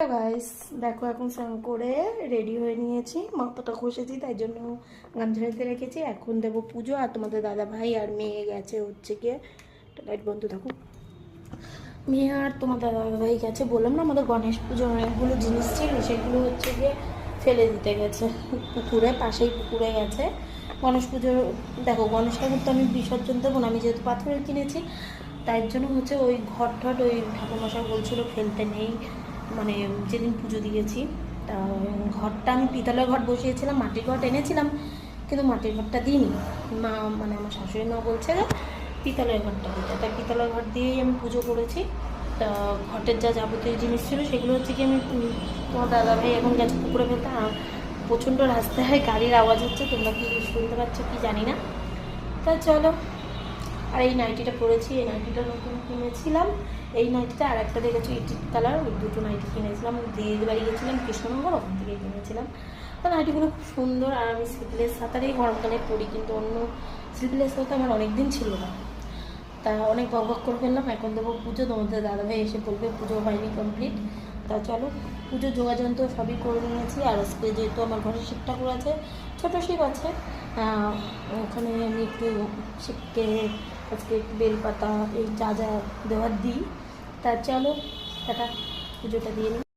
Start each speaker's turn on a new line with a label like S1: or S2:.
S1: Guys দেখো এখন স্নান করে রেডি হয়ে নিয়েছি। মাথাটা ঘষেছি তাই জন্য রেখে রেখেছি। এখন দেবো পুজো আর তোমাদের দাদা ভাই আর মেয়ে গেছে হচ্ছে গিয়ে। লাইট বন্ধ থাকুক মেয়ে আর তোমার দাদা ভাই গেছে। বললাম না আমাদের গণেশ পুজোর অনেকগুলো জিনিস ছিল, সেগুলো হচ্ছে গিয়ে ফেলে দিতে গেছে। পুকুরে, পাশেই পুকুরে গেছে। গণেশ পুজোর দেখো গণেশ ঠাকুর তো আমি বিসর্জন দেবো না, আমি যেহেতু পাথরের কিনেছি, তাই জন্য হচ্ছে ওই ঘর ঠট ওই ঠাকুরমশাই বলছিল ফেলতে নেই। মানে যেদিন পুজো দিয়েছি, তা ঘরটা আমি পিতলের ঘর বসিয়েছিলাম, মাটির ঘর এনেছিলাম, কিন্তু মাটির ঘরটা দিইনি। মা মানে আমার শাশুড়ি মা বলছে যে, পিতলের ঘরটা দিতে তাই পিতলের ঘর দিয়েই আমি পুজো করেছি। তা ঘটের যা যাবতীয় জিনিস ছিল, সেগুলো হচ্ছে কি আমি তোমার দাদা ভাই এখন গেছে পুকুরে ফেলতে প্রচণ্ড রাস্তায় গাড়ির আওয়াজ হচ্ছে, তোমরা কি শুনতে পাচ্ছ কি জানি না। তা চলো আর এই নাইটিটা পরেছি, এই নাইটিটা নতুন কিনেছিলাম। এই নাইটিটা আর একটা দেখেছি ইটিট কালার, ওই দুটো নাইটি কিনেছিলাম। দিদির বাড়ি গেছিলাম, কৃষ্ণনগর, ওখান থেকে কিনেছিলাম। তা নাইটিগুলো খুব সুন্দর, আর আমি স্লিপলেস সাঁতারেই গরমকালে পরি, কিন্তু অন্য স্লিপলেস হতে আমার অনেক দিন ছিল না। তা অনেক বক বক করে ফেললাম, এখন দেবো পুজো, তোমাদের দাদাভাই এসে বলবে পুজো হয়নি কমপ্লিট তা চলো, পুজো যোগাযন্ত্র সবই করে নিয়েছি, আর আজকে যেহেতু আমার ঘরে শিব ঠাকুর আছে, ছোটো শিব আছে ওখানে আমি একটু শিবকে আজকে একটু বেলপাতা এই যা যা দেওয়ার দিই তা চলো টাটা পুজোটা দিয়ে নিই